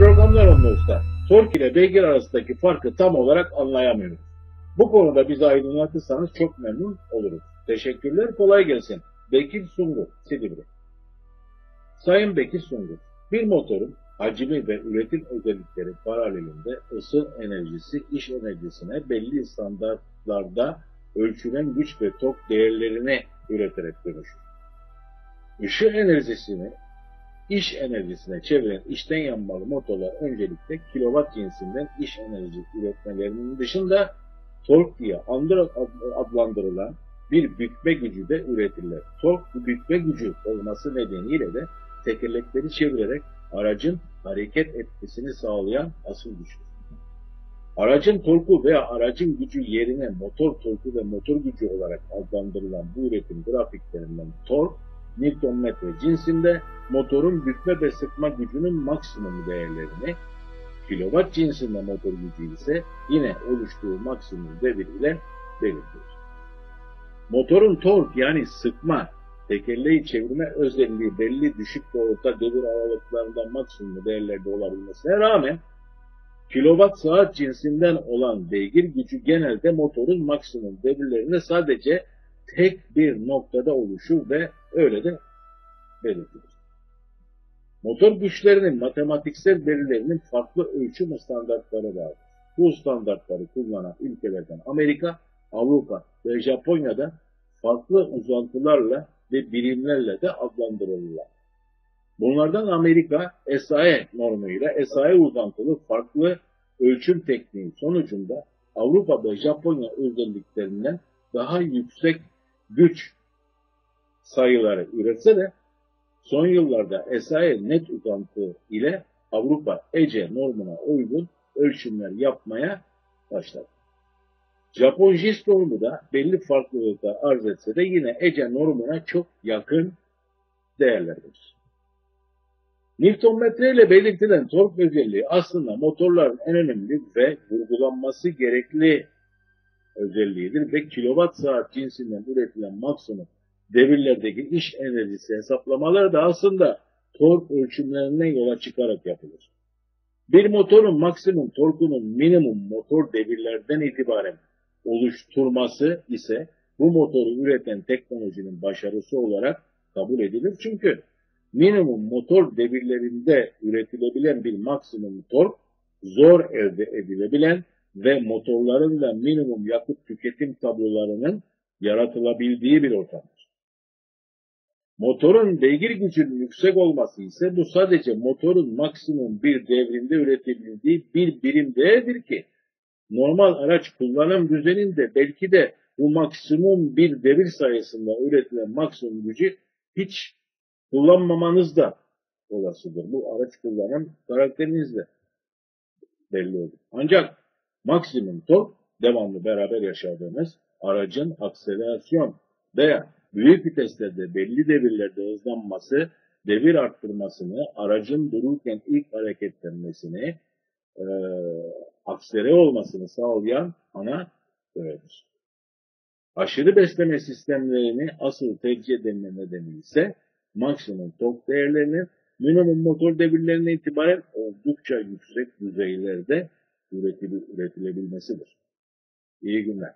Programlar usta. Tork ile beygir arasındaki farkı tam olarak anlayamıyoruz. Bu konuda bizi aydınlatırsanız çok memnun oluruz. Teşekkürler, kolay gelsin. Bekir Sungur, Silivri. Sayın Bekir Sungur, bir motorun hacmi ve üretim özellikleri paralelinde ısı enerjisi iş enerjisine belli standartlarda ölçülen güç ve tork değerlerini üreterek dönüşür. Işı enerjisini iş enerjisine çeviren içten yanmalı motorlar öncelikle kilowatt cinsinden iş enerjisi üretmelerinin dışında tork diye adlandırılan bir bükme gücü de üretirler. Tork bu bükme gücü olması nedeniyle de tekerlekleri çevirerek aracın hareket etmesini sağlayan asıl güçtür. Aracın torku veya aracın gücü yerine motor torku ve motor gücü olarak adlandırılan bu üretim grafiklerinden tork, Newton metre cinsinde motorun bükme ve sıkma gücünün maksimum değerlerini, kilowatt cinsinde motor gücü ise yine oluştuğu maksimum devir ile belirtiyor. Motorun tork yani sıkma, tekerleği çevirme özelliği belli düşük ve orta devir aralıklarında maksimum değerlerde olabilmesine rağmen kilowatt saat cinsinden olan beygir gücü genelde motorun maksimum devirlerinde sadece tek bir noktada oluşur ve öyle de belirtilir. Motor güçlerinin matematiksel verilerinin farklı ölçüm standartları vardır. Bu standartları kullanan ülkelerden Amerika, Avrupa ve Japonya'da farklı uzantılarla ve birimlerle de adlandırılırlar. Bunlardan Amerika SAE normuyla SAE uzantılı farklı ölçüm tekniği sonucunda Avrupa ve Japonya özelliklerinden daha yüksek güç sayıları üretse de son yıllarda SAE net uzantı ile Avrupa ECE normuna uygun ölçümler yapmaya başladı. Japon JIS normu da belli farklılıklar arz etse de yine ECE normuna çok yakın değerlerdir. Newton metre ile belirtilen tork özelliği aslında motorların en önemli ve vurgulanması gerekli özelliğidir ve kilowatt saat cinsinden üretilen maksimum devirlerdeki iş enerjisi hesaplamaları da aslında tork ölçümlerinden yola çıkarak yapılır. Bir motorun maksimum torkunun minimum motor devirlerden itibaren oluşturması ise bu motoru üreten teknolojinin başarısı olarak kabul edilir. Çünkü minimum motor devirlerinde üretilebilen bir maksimum tork zor elde edilebilen ve motorların da minimum yakıt tüketim tablolarının yaratılabildiği bir ortamdır. Motorun beygir gücünün yüksek olması ise bu sadece motorun maksimum bir devrinde üretebildiği bir birim değerdir ki normal araç kullanım düzeninde belki de bu maksimum bir devir sayısında üretilen maksimum gücü hiç kullanmamanız da olasıdır. Bu araç kullanım karakterinizle belli olur. Ancak maksimum tork devamlı beraber yaşadığımız aracın akselerasyon veya büyük viteslerde belli devirlerde hızlanması, devir arttırmasını, aracın dururken ilk hareketlenmesini, e, akselere olmasını sağlayan ana görevdir. Aşırı besleme sistemlerini asıl tercih edilme nedeni ise maksimum tork değerlerinin minimum motor devirlerine itibaren oldukça yüksek düzeylerde üretile, üretilebilmesidir. İyi günler.